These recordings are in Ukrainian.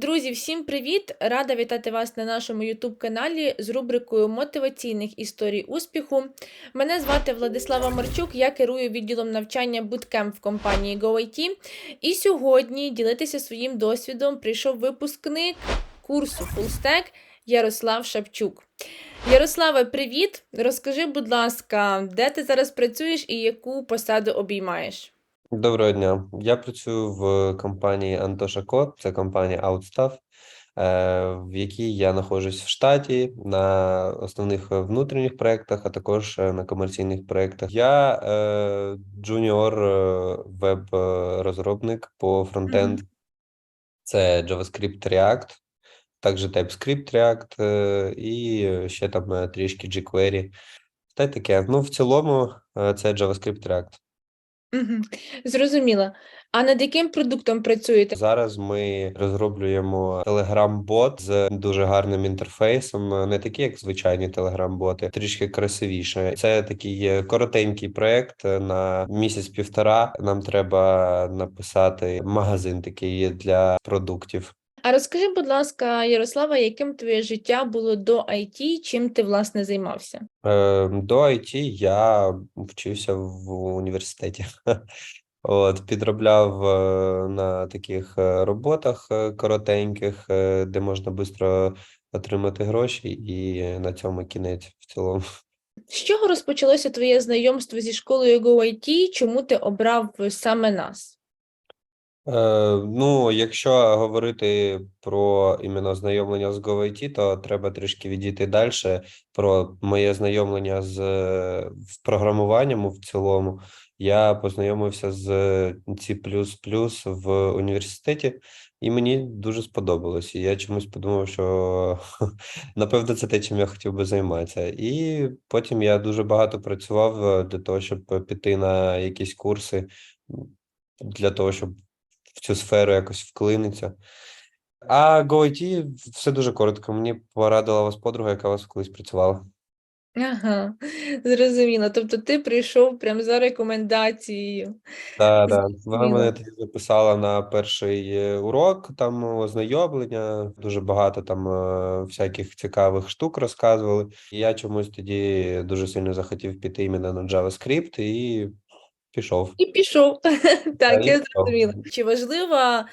Друзі, всім привіт! Рада вітати вас на нашому YouTube каналі з рубрикою мотиваційних історій успіху. Мене звати Владислава Марчук, я керую відділом навчання Bootcamp в компанії GoIT. І сьогодні ділитися своїм досвідом прийшов випускник курсу Fullstack Ярослав Шапчук. Ярославе, привіт! Розкажи, будь ласка, де ти зараз працюєш і яку посаду обіймаєш? Доброго дня. Я працюю в компанії Антоша Код, це компанія Outstaff, е, в якій я знаходжусь в штаті на основних е, внутрішніх проєктах, а також е, на комерційних проєктах. Я е, джуніор веб-розробник по фронтенд. Це JavaScript React, також TypeScript React і ще там трішки jQuery. Та й таке. Ну, в цілому, це JavaScript React. Зрозуміла. А над яким продуктом працюєте? Зараз ми розроблюємо телеграм-бот з дуже гарним інтерфейсом, не такий, як звичайні телеграм-боти, трішки красивіше. Це такий е, коротенький проект на місяць-півтора. Нам треба написати магазин такий для продуктів. А розкажи, будь ласка, Ярослава, яким твоє життя було до IT, чим ти власне займався? Е, До IT я вчився в університеті. От, підробляв е, на таких е, роботах е, коротеньких, де можна швидко отримати гроші, і на цьому кінець в цілому. З чого розпочалося твоє знайомство зі школою GoIT? Чому ти обрав саме нас? Е, ну, якщо говорити про іменно знайомлення з GoIT, то треба трішки відійти далі про моє знайомлення з е, в програмуванням в цілому. Я познайомився з C++ в університеті, і мені дуже сподобалось. Я чомусь подумав, що напевно це те, чим я хотів би займатися. І потім я дуже багато працював е, для того, щоб піти на якісь курси для того, щоб в цю сферу якось вклиниться. А GoIT все дуже коротко. Мені порадила вас подруга, яка у вас колись працювала. Ага, зрозуміло. Тобто ти прийшов прямо за рекомендацією. Так, так. Вона мене тоді записала на перший е, урок, там ознайомлення, дуже багато там е, всяких цікавих штук розказували. І я чомусь тоді дуже сильно захотів піти іменно на JavaScript і пішов. І пішов. Так, я зрозуміла. Чи важлива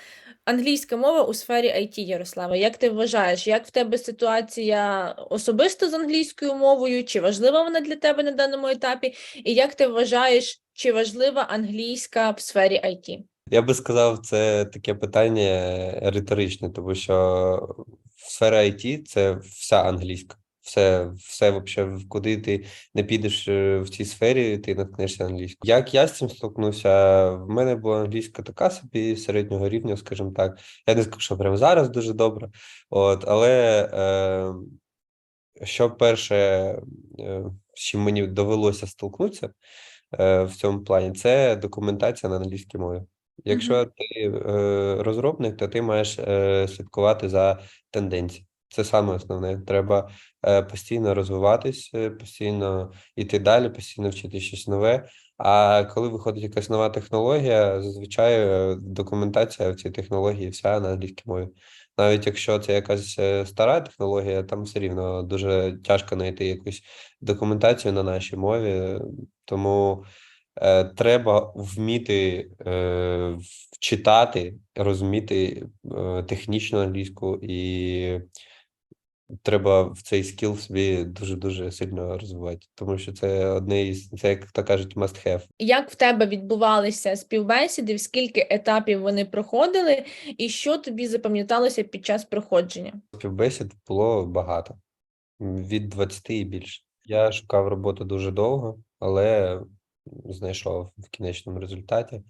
англійська мова у сфері IT, Ярослава? Як ти вважаєш, як в тебе ситуація особисто з англійською мовою? Чи важлива вона для тебе на даному етапі? І як ти вважаєш, чи важлива англійська в сфері IT? Я би сказав, це таке питання риторичне, тому що сфера IT – це вся англійська. Все, все вообще, куди ти не підеш е, в цій сфері, ти наткнешся англійською. Як я з цим столкнувся? В мене була англійська така собі середнього рівня, скажімо так. Я не скажу, що прямо зараз дуже добре. От, але е, що перше, е, з чим мені довелося столкнутися е, в цьому плані, це документація на англійській мові. Якщо ти е, розробник, то ти маєш е, слідкувати за тенденцією. Це саме основне. Треба е, постійно розвиватись, е, постійно йти далі, постійно вчити щось нове. А коли виходить якась нова технологія, зазвичай е, документація в цій технології вся на англійській мові. Навіть якщо це якась стара технологія, там все рівно дуже тяжко знайти якусь документацію на нашій мові. Тому е, треба вміти е, читати, розуміти е, технічну англійську, і треба в цей скіл собі дуже-дуже сильно розвивати, тому що це одне із, це, як то кажуть, must have. Як в тебе відбувалися співбесіди, в скільки етапів вони проходили, і що тобі запам'яталося під час проходження? Співбесід було багато, від 20 і більше. Я шукав роботу дуже довго, але знайшов в кінечному результаті.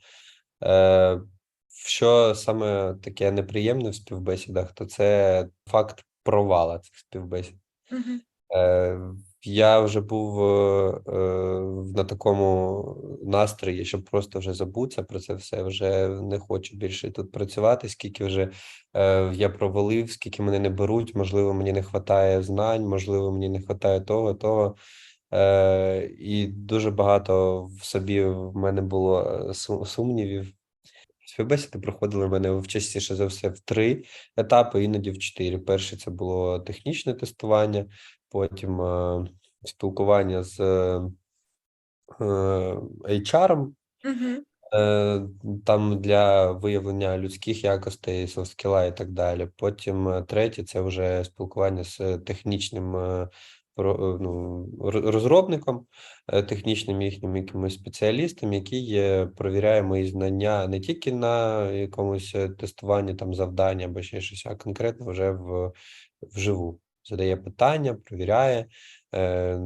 Е, що саме таке неприємне в співбесідах, то це факт провала цих співбесід. Мгм. Е, я вже був е, е, на такому настрої, щоб просто вже забутися про це все. Вже не хочу більше тут працювати, скільки вже е, я провалив, скільки мене не беруть, можливо, мені не вистачає знань, можливо, мені не вистачає того, того. Е, і дуже багато в собі в мене було е, сумнівів. Співбесіди проходили в мене в частіше за все в три етапи, іноді в чотири. Перше це було технічне тестування, потім е, спілкування з е, HR, Угу. Е, там для виявлення людських якостей, софт-скіла і так далі. Потім е, третє це вже спілкування з технічним е, ну, розробником, е, технічним їхнім якимось спеціалістом, який провіряє мої знання не тільки на якомусь е, тестуванні там завдання або ще щось, а конкретно вже в, вживу. Задає питання, провіряє. Е,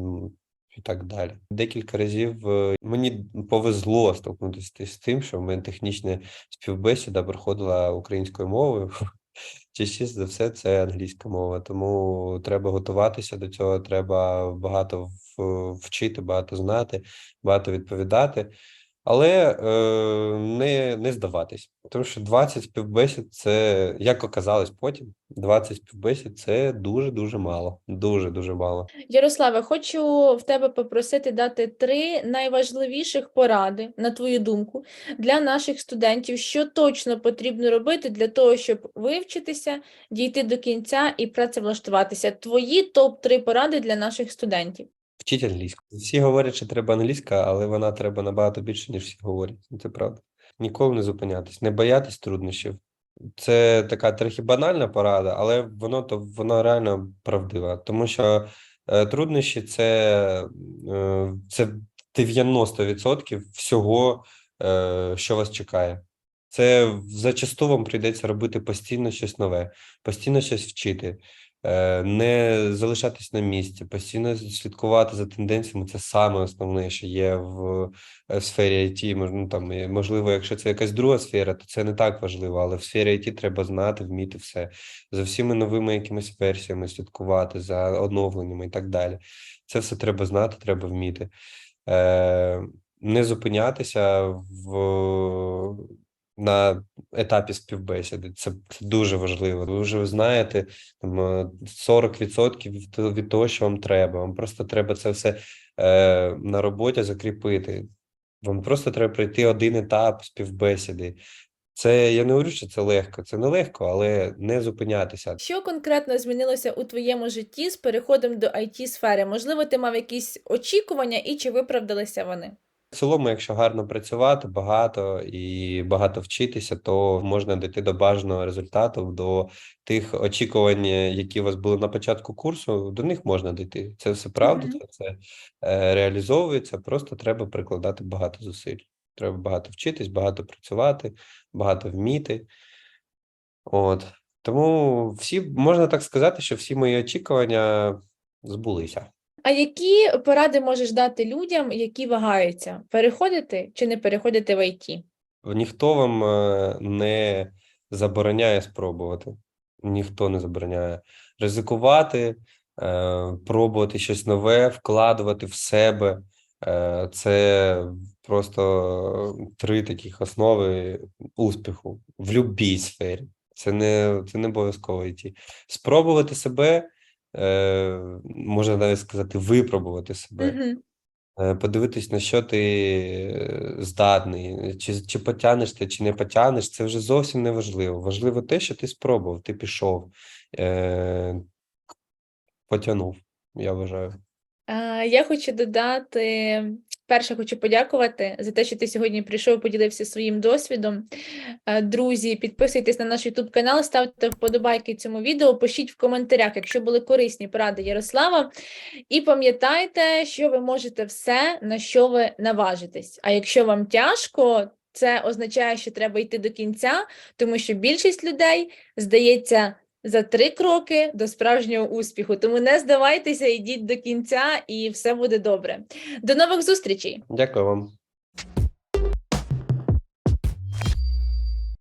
і так далі. Декілька разів е, мені повезло столкнутися з тим, що в мене технічна співбесіда проходила українською мовою. Частіше за все, це англійська мова, тому треба готуватися до цього, треба багато вчити, багато знати, багато відповідати, але е, не, не здаватись. Тому що 20 співбесід це, як оказалось потім, 20 співбесід це дуже-дуже мало. Дуже-дуже мало. Ярославе, хочу в тебе попросити дати три найважливіших поради, на твою думку, для наших студентів, що точно потрібно робити для того, щоб вивчитися, дійти до кінця і працевлаштуватися. Твої топ-3 поради для наших студентів. Вчіть англійську. Всі говорять, що треба англійська, але вона треба набагато більше, ніж всі говорять. Це правда. Ніколи не зупинятись, не боятись труднощів. Це така трохи банальна порада, але воно то воно реально правдива. Тому що е, труднощі це, е, це 90% всього, е, що вас чекає. Це зачасту вам прийдеться робити постійно щось нове, постійно щось вчити не залишатись на місці, постійно слідкувати за тенденціями. Це саме основне, що є в е, сфері IT. Ну, там, можливо, якщо це якась друга сфера, то це не так важливо, але в сфері IT треба знати, вміти все за всіми новими якимись версіями слідкувати, за оновленнями і так далі. Це все треба знати, треба вміти. Е, не зупинятися в на етапі співбесіди. Це, це дуже важливо. Ви вже знаєте там е, 40% від, того- від того, що вам треба. Вам просто треба це все е, на роботі закріпити. Вам просто треба пройти один етап співбесіди. Це я не говорю, що це легко. Це не легко, але не зупинятися. Що конкретно змінилося у твоєму житті з переходом до it сфери? Можливо, ти мав якісь очікування і чи виправдалися вони? В цілому, якщо гарно працювати, багато і багато вчитися, то можна дійти до бажаного результату, до тих очікувань, які у вас були на початку курсу, до них можна дійти. Це все правда, Мгм. це е, реалізовується. Просто треба прикладати багато зусиль. Треба багато вчитись, багато працювати, багато вміти. От тому всі можна так сказати, що всі мої очікування збулися. А які поради можеш дати людям, які вагаються, переходити чи не переходити в IT? Ніхто вам е, не забороняє спробувати. Ніхто не забороняє ризикувати, е, пробувати щось нове, вкладувати в себе. Е, Це просто три таких основи успіху в будь-якій сфері. Це не, це не обов'язково йти. Спробувати себе, е, можна навіть сказати, випробувати себе. Mm-hmm. Подивитись, на що ти е, здатний, чи, чи потягнеш ти, чи не потягнеш, це вже зовсім не важливо. Важливо те, що ти спробував, ти пішов, е, потягнув, я вважаю. Я хочу додати, перше хочу подякувати за те, що ти сьогодні прийшов, поділився своїм досвідом. Е, Друзі, підписуйтесь на наш YouTube канал, ставте вподобайки цьому відео, пишіть в коментарях, якщо були корисні поради Ярослава. І пам'ятайте, що ви можете все, на що ви наважитесь. А якщо вам тяжко, це означає, що треба йти до кінця, тому що більшість людей здається за три кроки до справжнього успіху. Тому не здавайтеся, йдіть до кінця, і все буде добре. До нових зустрічей! Дякую вам.